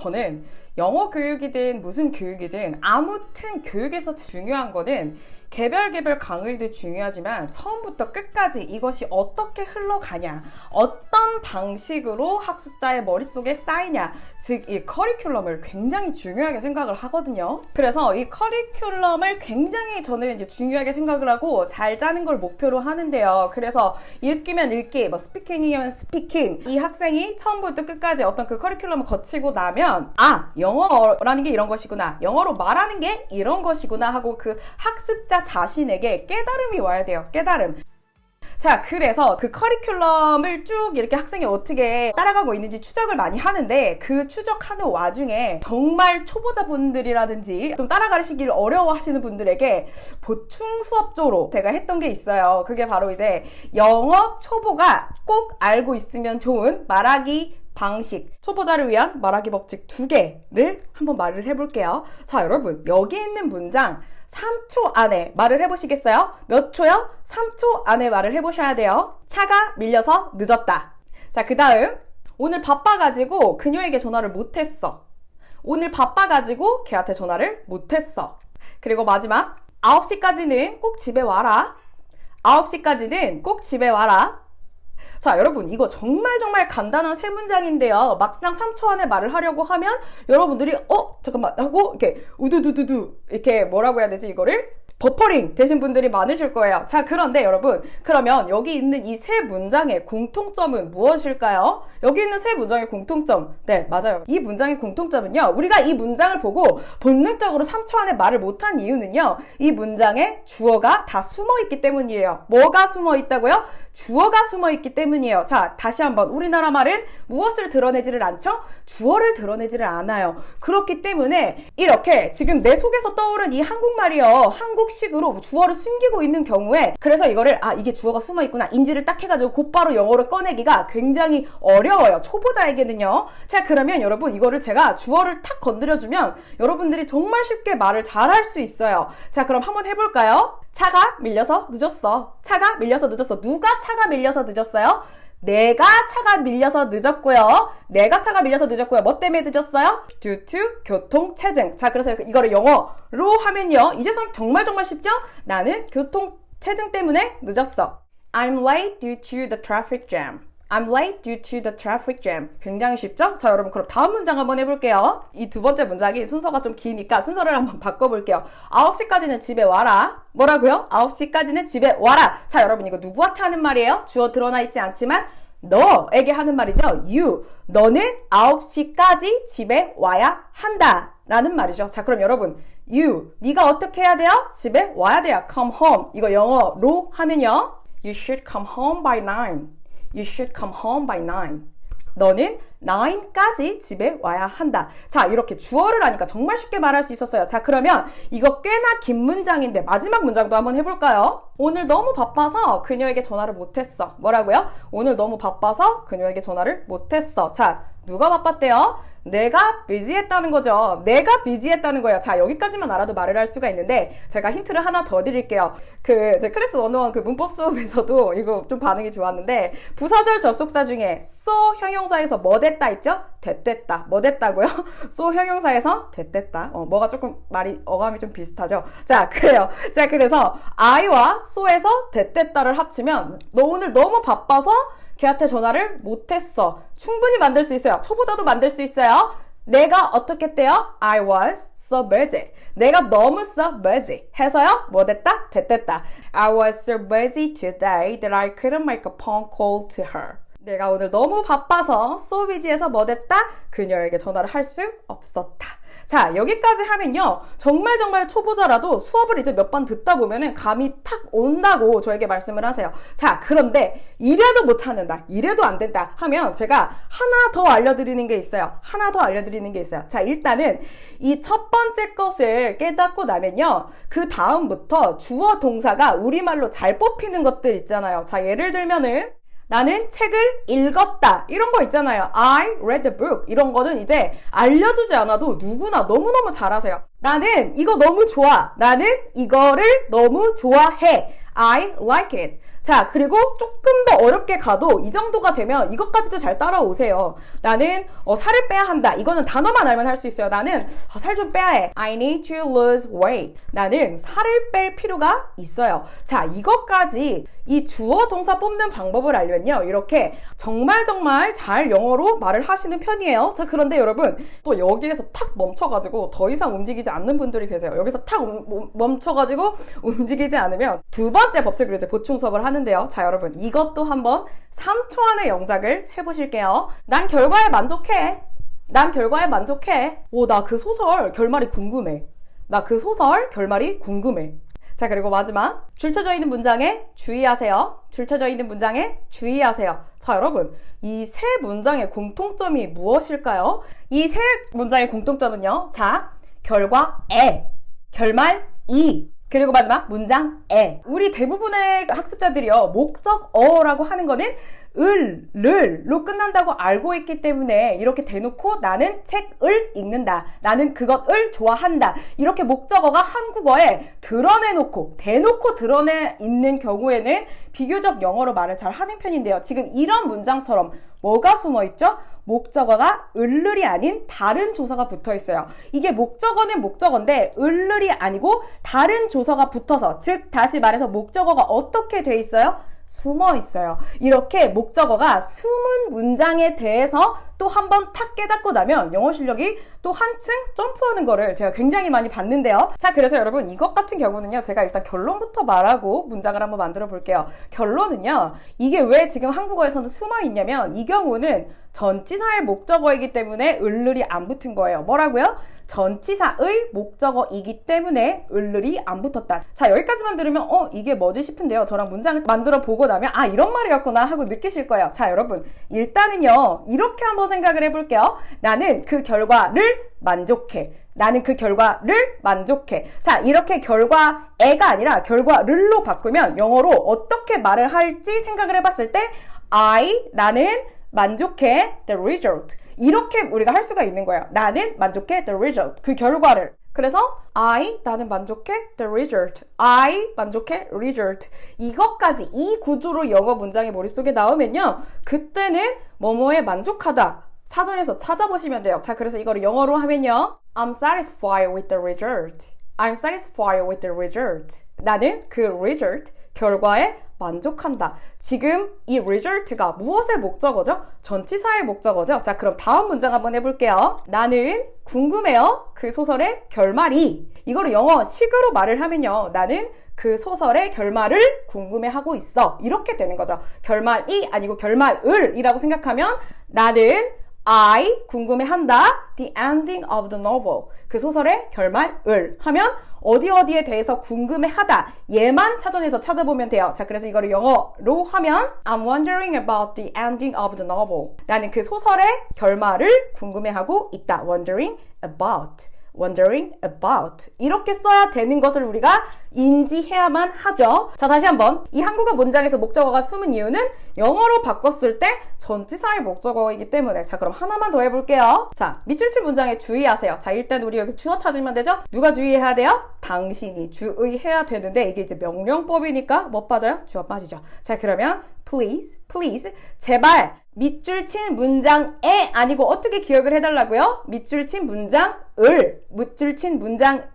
저는 영어 교육이든 무슨 교육이든 아무튼 교육에서 중요한 거는 개별 개별 강의도 중요하지만 처음부터 끝까지 이것이 어떻게 흘러가냐, 어떤 방식으로 학습자의 머릿속에 쌓이냐, 즉 이 커리큘럼을 굉장히 중요하게 생각을 하거든요. 그래서 이 커리큘럼을 굉장히 저는 이제 중요하게 생각을 하고 잘 짜는 걸 목표로 하는데요. 그래서 읽기면 읽기, 뭐 스피킹이면 스피킹, 이 학생이 처음부터 끝까지 어떤 그 커리큘럼을 거치고 나면 아 영어라는 게 이런 것이구나, 영어로 말하는 게 이런 것이구나 하고 그 학습자 자신에게 깨달음이 와야 돼요. 깨달음. 자, 그래서 그 커리큘럼을 쭉 이렇게 학생이 어떻게 따라가고 있는지 추적을 많이 하는데 그 추적하는 와중에 정말 초보자분들이라든지 좀 따라가시기를 어려워하시는 분들에게 보충 수업조로 제가 했던 게 있어요. 그게 바로 이제 영어 초보가 꼭 알고 있으면 좋은 말하기 방식, 초보자를 위한 말하기 법칙 두 개를 한번 말을 해볼게요. 자, 여러분, 여기 있는 문장 3초 안에 말을 해보시겠어요? 몇 초요? 3초 안에 말을 해보셔야 돼요. 차가 밀려서 늦었다. 자, 그 다음. 오늘 바빠가지고 그녀에게 전화를 못했어. 오늘 바빠가지고 걔한테 전화를 못했어. 그리고 마지막. 9시까지는 꼭 집에 와라. 9시까지는 꼭 집에 와라. 자, 여러분, 이거 정말 정말 간단한 세 문장인데요. 막상 3초 안에 말을 하려고 하면 여러분들이, 어, 잠깐만, 하고, 이렇게, 우두두두두, 이렇게 뭐라고 해야 되지, 이거를? 버퍼링 되신 분들이 많으실 거예요. 자, 그런데 여러분, 그러면 여기 있는 이 세 문장의 공통점은 무엇일까요? 여기 있는 세 문장의 공통점. 네, 맞아요. 이 문장의 공통점은요, 우리가 이 문장을 보고 본능적으로 3초 안에 말을 못한 이유는요, 이 문장에 주어가 다 숨어 있기 때문이에요. 뭐가 숨어 있다고요? 주어가 숨어 있기 때문이에요. 자, 다시 한번. 우리나라 말은 무엇을 드러내지를 않죠? 주어를 드러내지를 않아요. 그렇기 때문에 이렇게 지금 내 속에서 떠오른 이 한국말이요. 한국 식으로 주어를 숨기고 있는 경우에 그래서 이거를 아, 이게 주어가 숨어 있구나. 인지를 딱 해가지고 곧바로 영어를 꺼내기가 굉장히 어려워요. 초보자에게는요. 자, 그러면 여러분 이거를 제가 주어를 탁 건드려주면 여러분들이 정말 쉽게 말을 잘 할 수 있어요. 자, 그럼 한번 해볼까요? 차가 밀려서 늦었어. 차가 밀려서 늦었어. 누가 차가 밀려서 늦었어요? 내가 차가 밀려서 늦었고요. 내가 차가 밀려서 늦었고요. 뭐 때문에 늦었어요? due to 교통 체증. 자, 그래서 이거를 영어로 하면요. 이제선 정말 정말 쉽죠? 나는 교통 체증 때문에 늦었어. I'm late due to the traffic jam. I'm late due to the traffic jam. 굉장히 쉽죠? 자, 여러분, 그럼 다음 문장 한번 해볼게요. 이 두 번째 문장이 순서가 좀 기니까 순서를 한번 바꿔볼게요. 9시까지는 집에 와라. 뭐라고요? 9시까지는 집에 와라. 자, 여러분, 이거 누구한테 하는 말이에요? 주어 드러나 있지 않지만, 너에게 하는 말이죠. You. 너는 9시까지 집에 와야 한다. 라는 말이죠. 자, 그럼 여러분, you. 네가 어떻게 해야 돼요? 집에 와야 돼요. come home. 이거 영어로 하면요. You should come home by 9. You should come home by 9. 너는 9까지 집에 와야 한다. 자, 이렇게 주어를 하니까 정말 쉽게 말할 수 있었어요. 자, 그러면 이거 꽤나 긴 문장인데 마지막 문장도 한번 해볼까요? 오늘 너무 바빠서 그녀에게 전화를 못했어. 뭐라고요? 오늘 너무 바빠서 그녀에게 전화를 못했어. 자, 누가 바빴대요? 내가 비지했다는 거죠. 내가 비지했다는 거예요. 자, 여기까지만 알아도 말을 할 수가 있는데, 제가 힌트를 하나 더 드릴게요. 그, 제 클래스 101그 문법 수업에서도 이거 좀 반응이 좋았는데, 부사절 접속사 중에 so 형용사에서 뭐 됐다 있죠? 됐됐다. 뭐 됐다고요? so 형용사에서 됐됐다. 어, 뭐가 조금 말이, 어감이 좀 비슷하죠? 자, 그래요. 자, 그래서 I와 so에서 됐됐다를 합치면, 너 오늘 너무 바빠서 걔한테 전화를 못했어. 충분히 만들 수 있어요. 초보자도 만들 수 있어요. 내가 어떻게 했대요? I was so busy. 내가 너무 so busy. 해서요? 뭐 됐다? 됐됐다. I was so busy today that I couldn't make a phone call to her. 내가 오늘 너무 바빠서 so busy해서 뭐 됐다? 그녀에게 전화를 할 수 없었다. 자, 여기까지 하면요. 정말 정말 초보자라도 수업을 이제 몇 번 듣다 보면은 감이 탁 온다고 저에게 말씀을 하세요. 자, 그런데 이래도 못 찾는다. 이래도 안 된다. 하면 제가 하나 더 알려드리는 게 있어요. 하나 더 알려드리는 게 있어요. 자, 일단은 이 첫 번째 것을 깨닫고 나면요. 그 다음부터 주어 동사가 우리말로 잘 뽑히는 것들 있잖아요. 자, 예를 들면은 나는 책을 읽었다. 이런 거 있잖아요. I read the book. 이런 거는 이제 알려주지 않아도 누구나 너무너무 잘하세요. 나는 이거 너무 좋아. 나는 이거를 너무 좋아해. I like it. 자, 그리고 조금 더 어렵게 가도 이 정도가 되면 이것까지도 잘 따라오세요. 나는 어, 살을 빼야 한다. 이거는 단어만 알면 할 수 있어요. 나는 아, 살좀 빼야 해. I need to lose weight. 나는 살을 뺄 필요가 있어요. 자, 이것까지 이 주어 동사 뽑는 방법을 알면요. 이렇게 정말 정말 잘 영어로 말을 하시는 편이에요. 자, 그런데 여러분 또 여기에서 탁 멈춰가지고 더 이상 움직이지 않는 분들이 계세요. 여기서 탁 멈춰가지고 움직이지 않으면 두 번째 법칙을 이제 보충 수업을 하는데요. 자, 여러분 이것도 한번 3초 안에 영작을 해보실게요. 난 결과에 만족해. 난 결과에 만족해. 오, 나 그 소설 결말이 궁금해. 나 그 소설 결말이 궁금해. 자, 그리고 마지막. 줄쳐져 있는 문장에 주의하세요. 줄쳐져 있는 문장에 주의하세요. 자, 여러분. 이 세 문장의 공통점이 무엇일까요? 이 세 문장의 공통점은요. 자, 결과에, 결말 이, 그리고 마지막 문장 에. 우리 대부분의 학습자들이요. 목적어라고 하는 거는 을, 를,로 끝난다고 알고 있기 때문에 이렇게 대놓고 나는 책을 읽는다. 나는 그것을 좋아한다. 이렇게 목적어가 한국어에 드러내놓고, 대놓고 드러내 있는 경우에는 비교적 영어로 말을 잘 하는 편인데요. 지금 이런 문장처럼 뭐가 숨어 있죠? 목적어가 을을이 아닌 다른 조사가 붙어 있어요. 이게 목적어는 목적어인데 을을이 아니고 다른 조사가 붙어서 즉 다시 말해서 목적어가 어떻게 돼 있어요? 숨어 있어요. 이렇게 목적어가 숨은 문장에 대해서 또 한 번 탁 깨닫고 나면 영어 실력이 또 한층 점프하는 거를 제가 굉장히 많이 봤는데요. 자, 그래서 여러분 이것 같은 경우는요. 제가 일단 결론부터 말하고 문장을 한번 만들어 볼게요. 결론은요. 이게 왜 지금 한국어에서는 숨어 있냐면 이 경우는 전치사의 목적어이기 때문에 을을이 안 붙은 거예요. 뭐라고요? 전치사의 목적어이기 때문에 을을이 안 붙었다. 자, 여기까지만 들으면 어, 이게 뭐지 싶은데요. 저랑 문장을 만들어 보고 나면 아, 이런 말이었구나 하고 느끼실 거예요. 자, 여러분. 일단은요. 이렇게 한번 생각을 해 볼게요. 나는 그 결과를 만족해. 나는 그 결과를 만족해. 자, 이렇게 결과에가 아니라 결과를로 바꾸면 영어로 어떻게 말을 할지 생각을 해봤을 때 I, 나는 만족해 the result. 이렇게 우리가 할 수가 있는 거예요. 나는 만족해 the result. 그 결과를. 그래서 I 나는 만족해 the result. I 만족해 result. 이것까지 이 구조로 영어 문장이 머릿속에 나오면요. 그때는 뭐뭐에 만족하다. 사전에서 찾아보시면 돼요. 자, 그래서 이거를 영어로 하면요. I'm satisfied with the result. I'm satisfied with the result. 나는 그 result, 결과에 만족한다. 지금 이 result가 무엇의 목적어죠? 전치사의 목적어죠? 자, 그럼 다음 문장 한번 해볼게요. 나는 궁금해요. 그 소설의 결말이. 이거를 영어 식으로 말을 하면요. 나는 그 소설의 결말을 궁금해하고 있어. 이렇게 되는 거죠. 결말이 아니고 결말을 이라고 생각하면 나는 I 궁금해한다. The ending of the novel. 그 소설의 결말을 하면 어디 어디에 대해서 궁금해하다. 얘만 사전에서 찾아보면 돼요. 자, 그래서 이거를 영어로 하면 I'm wondering about the ending of the novel. 나는 그 소설의 결말을 궁금해하고 있다. Wondering about. wondering about 이렇게 써야 되는 것을 우리가 인지해야만 하죠. 자, 다시 한번 이 한국어 문장에서 목적어가 숨은 이유는 영어로 바꿨을 때 전치사의 목적어이기 때문에 자, 그럼 하나만 더 해볼게요. 자, 밑줄칠 문장에 주의하세요. 자, 일단 우리 여기 주어 찾으면 되죠? 누가 주의해야 돼요? 당신이 주의해야 되는데 이게 이제 명령법이니까 뭐 빠져요? 주어 빠지죠. 자, 그러면 please, please 제발 밑줄 친 문장에 아니고 어떻게 기억을 해달라고요? 밑줄 친 문장을 밑줄 친 문장을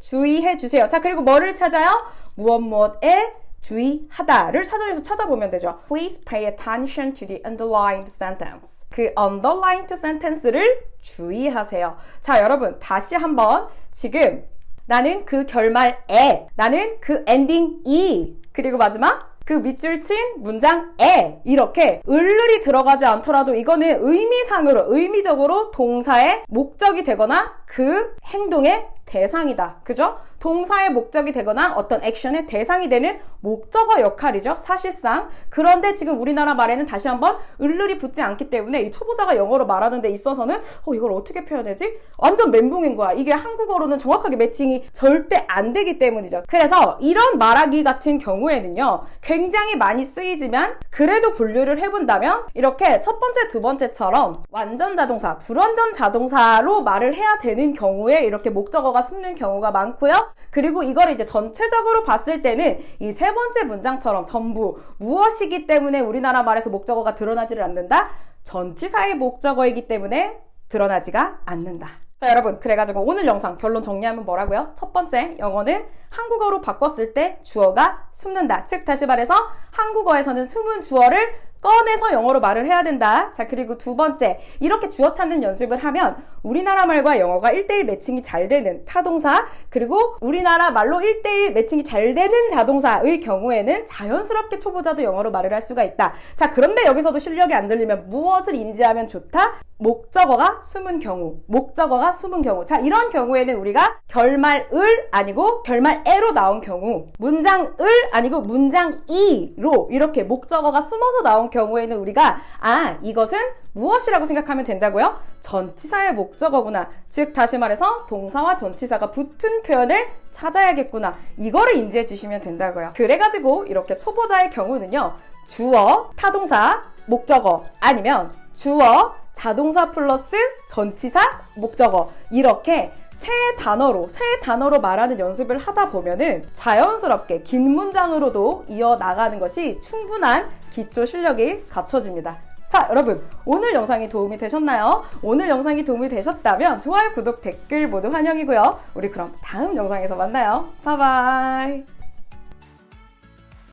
주의해 주세요. 자 그리고 뭐를 찾아요? 무엇 무엇에 주의하다를 사전에서 찾아보면 되죠. Please pay attention to the underlined sentence. 그 underlined sentence를 주의하세요. 자 여러분 다시 한번 지금 나는 그 결말에 나는 그 엔딩 이 그리고 마지막 그 밑줄 친 문장에 이렇게 을을이 들어가지 않더라도 이거는 의미상으로 의미적으로 동사의 목적이 되거나 그 행동의 대상이다. 그죠? 동사의 목적이 되거나 어떤 액션의 대상이 되는 목적어 역할이죠. 사실상. 그런데 지금 우리나라 말에는 다시 한번 을을이 붙지 않기 때문에 이 초보자가 영어로 말하는 데 있어서는 어, 이걸 어떻게 표현하지? 완전 멘붕인 거야. 이게 한국어로는 정확하게 매칭이 절대 안 되기 때문이죠. 그래서 이런 말하기 같은 경우에는요. 굉장히 많이 쓰이지만 그래도 분류를 해본다면 이렇게 첫 번째, 두 번째처럼 완전 자동사, 불완전 자동사로 말을 해야 되는 경우에 이렇게 목적어가 숨는 경우가 많고요. 그리고 이거를 이제 전체적으로 봤을 때는 이 세 번째 문장처럼 전부 무엇이기 때문에 우리나라 말에서 목적어가 드러나지를 않는다? 전치사의 목적어이기 때문에 드러나지가 않는다. 자, 여러분. 그래가지고 오늘 영상 결론 정리하면 뭐라고요? 첫 번째, 영어는 한국어로 바꿨을 때 주어가 숨는다. 즉, 다시 말해서 한국어에서는 숨은 주어를 꺼내서 영어로 말을 해야 된다. 자, 그리고 두 번째, 이렇게 주어 찾는 연습을 하면 우리나라 말과 영어가 1대1 매칭이 잘 되는 타동사, 그리고 우리나라 말로 1대1 매칭이 잘 되는 자동사의 경우에는 자연스럽게 초보자도 영어로 말을 할 수가 있다. 자, 그런데 여기서도 실력이 안 들리면 무엇을 인지하면 좋다? 목적어가 숨은 경우, 목적어가 숨은 경우. 자, 이런 경우에는 우리가 결말을 아니고 결말에로 나온 경우, 문장을 아니고 문장이로 이렇게 목적어가 숨어서 나온 경우에는 우리가 아, 이것은 무엇이라고 생각하면 된다고요? 전치사의 목적어구나. 즉, 다시 말해서 동사와 전치사가 붙은 표현을 찾아야겠구나. 이거를 인지해 주시면 된다고요. 그래가지고 이렇게 초보자의 경우는요, 주어, 타동사, 목적어 아니면 주어, 자동사 플러스 전치사, 목적어 이렇게 세 단어로 세 단어로 말하는 연습을 하다 보면은 자연스럽게 긴 문장으로도 이어 나가는 것이 충분한 기초 실력이 갖춰집니다. 자, 여러분, 오늘 영상이 도움이 되셨나요? 오늘 영상이 도움이 되셨다면 좋아요, 구독, 댓글 모두 환영이고요. 우리 그럼 다음 영상에서 만나요. 바이바이.